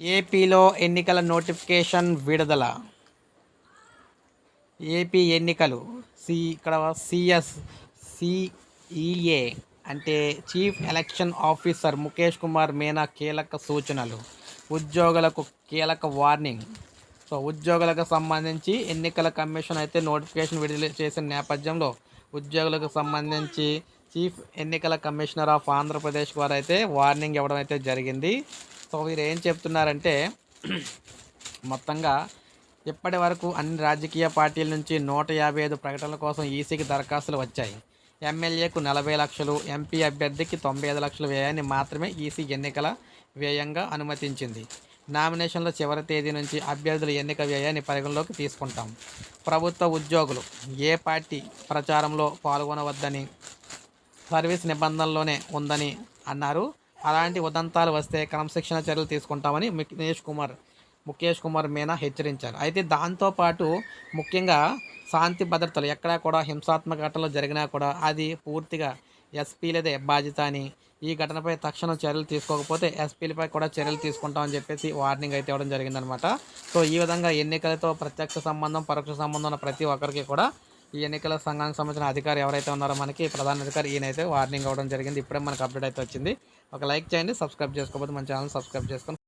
ఏపీలో ఎన్నికల నోటిఫికేషన్ విడుదల. ఏపీ ఎన్నికలు సి ఇక్కడ సిఎస్ సిఈఏ అంటే chief election officer Mukesh Kumar Meena కీలక సూచనలు. ఉద్యోగులకు కీలక వార్నింగ్. సో ఉద్యోగులకు సంబంధించి ఎన్నికల కమిషన్ అయితే నోటిఫికేషన్ విడుదల చేసిన నేపథ్యంలో ఉద్యోగులకు సంబంధించి చీఫ్ ఎన్నికల కమిషనర్ ఆఫ్ ఆంధ్రప్రదేశ్ వారు అయితే వార్నింగ్ ఇవ్వడం అయితే జరిగింది. సో వీరు ఏం చెప్తున్నారంటే మొత్తంగా ఇప్పటి వరకు అన్ని రాజకీయ పార్టీల నుంచి నూట యాభై ఐదు ప్రకటనల కోసం ఈసీకి దరఖాస్తులు వచ్చాయి. ఎమ్మెల్యేకు నలభై లక్షలు ఎంపీ అభ్యర్థికి తొంభై ఐదు లక్షల వ్యయాన్ని మాత్రమే ఈసీ ఎన్నికల వ్యయంగా అనుమతించింది. నామినేషన్ల చివరి తేదీ నుంచి అభ్యర్థుల ఎన్నిక వ్యయాన్ని పరిగణలోకి తీసుకుంటాం. ప్రభుత్వ ఉద్యోగులు ఏ పార్టీ ప్రచారంలో పాల్గొనవద్దని సర్వీస్ నిబంధనలోనే ఉందని అన్నారు అలాంటి ఉదంతాలు వస్తే క్రమశిక్షణ చర్యలు తీసుకుంటామని ముఖేష్ కుమార్ ముఖేష్ కుమార్ మీనా హెచ్చరించారు. అయితే దాంతోపాటు ముఖ్యంగా శాంతి భద్రతలు ఎక్కడా కూడా హింసాత్మక ఘటనలు జరిగినా కూడా అది పూర్తిగా ఎస్పీలదే బాధ్యత అని ఈ ఘటనపై తక్షణం చర్యలు తీసుకోకపోతే ఎస్పీలపై కూడా చర్యలు తీసుకుంటామని చెప్పేసి వార్నింగ్ అయితే ఇవ్వడం జరిగిందనమాట సో ఈ విధంగా ఎన్నికలతో ప్రత్యక్ష సంబంధం పరోక్ష సంబంధం ఉన్న ప్రతి ఒక్కరికి కూడా ఈ ఎన్నికల సంఘానికి సంబంధించిన అధికారి ఎవరైతే ఉన్నారో మనకి ప్రధాన అధికారి ఈయనైతే వార్నింగ్ అవ్వడం జరిగింది. ఇప్పుడే మనకు అప్డేట్ అయితే వచ్చింది. ఒక లైక్ చేయండి సబ్స్క్రైబ్ చేసుకోకపోతే మన ఛానల్ సబ్స్క్రైబ్ చేసుకొని